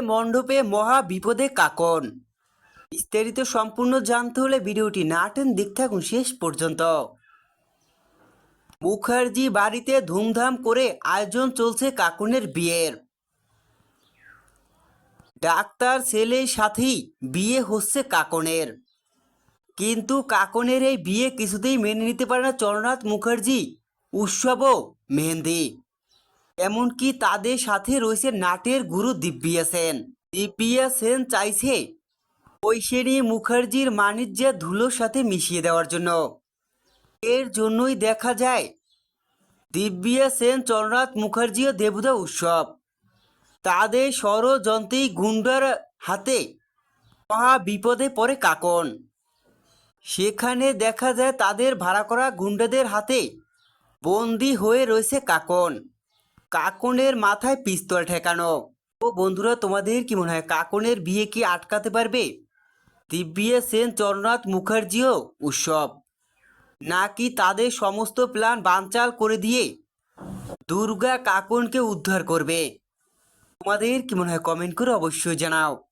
মণ্ডপে মহা বিপদে কাকন। বিস্তারিত সম্পূর্ণ জানতে হলে ভিডিওটি না টেন দেখতে থাকুন শেষ পর্যন্ত। মুখার্জি বাড়িতে ধুমধাম করে আয়োজন চলছে কাকনের বিয়ের। ডাক্তার ছেলের সাথেই বিয়ে হচ্ছে কাকনের। কিন্তু কাকনের এই বিয়ে কিছুতেই মেনে নিতে পারে না চরণনাথ মুখার্জি উৎসবও মেহেন্দি। এমনকি তাদের সাথে রয়েছে নাটের গুরু দিব্যিয়া সেন। দিব্যিয়া সেন চাইছে ঐশ্বরী মুখার্জির মানিজ্যের ধুলোর সাথে মিশিয়ে দেওয়ার জন্য। এর জন্যই দেখা যায়, দিব্যিয়া সেন চরণনাথ মুখার্জি ও দেবদা উৎসব। তাদের ষড়যন্ত্রী গুন্ডার হাতে মহা বিপদে পড়ে কাকন। সেখানে দেখা যায় তাদের ভাড়া করা গুন্ডাদের হাতে বন্দি হয়ে রয়েছে কাকন। কাকনের মাথায় পিস্তল ঠেকানো। ও বন্ধুরা, তোমাদের কি মনে হয় কাকনের বিয়ে কি আটকাতে পারবে? দিব্যে সেন, চরণনাথ মুখার্জিও উৎসব। নাকি তাদের সমস্ত প্ল্যান বানচাল করে দিয়ে দুর্গা কাকনকে উদ্ধার করবে? তোমাদের কি মনে হয় কমেন্ট করে অবশ্যই জানাও।